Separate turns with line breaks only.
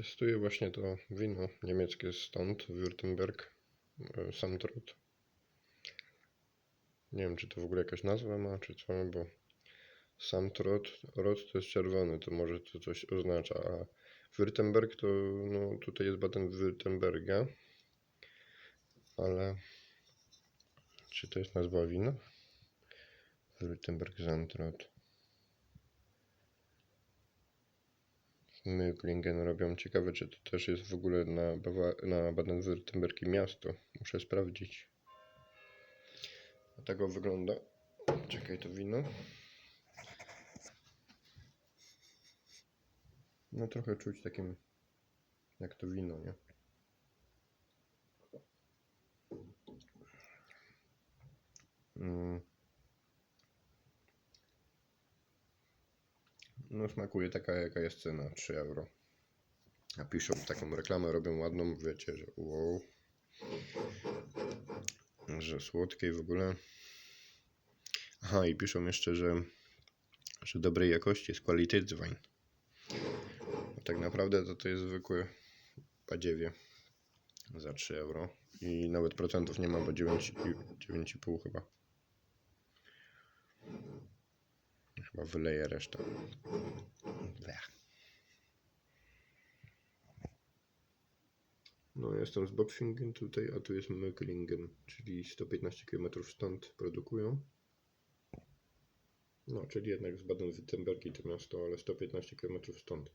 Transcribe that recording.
Testuję właśnie to wino niemieckie stąd, Württemberg, e, Samtrot. Nie wiem, czy to w ogóle jakaś nazwa ma, czy co, bo Samtrot, rot to jest czerwony, to może to coś oznacza, a Württemberg to, no tutaj jest Baden-Württemberga, ale czy to jest nazwa wina? Württemberg Samtrot. Möglingen robią. Ciekawe, czy to też jest w ogóle na, Bawa- na Baden-Württemberg miasto. Muszę sprawdzić. A tak wygląda. Czekaj, to wino. No trochę czuć takim, jak to wino, nie? No smakuje taka jaka jest cena, 3 euro. A piszą taką reklamę, robią ładną, wiecie, że wow. Że słodkie i w ogóle. Aha, i piszą jeszcze, że, że dobrej jakości jest. A tak naprawdę to to jest zwykłe badziewie za 3 euro. I nawet procentów nie ma, bo 9, 9,5 chyba. Chyba wyleję resztę. Blech. No, jestem z Bopfingen tutaj, a tu jest Möglingen, czyli 115 km stąd produkują. No, czyli jednak z Baden-Württembergi to miasto, ale 115 km stąd.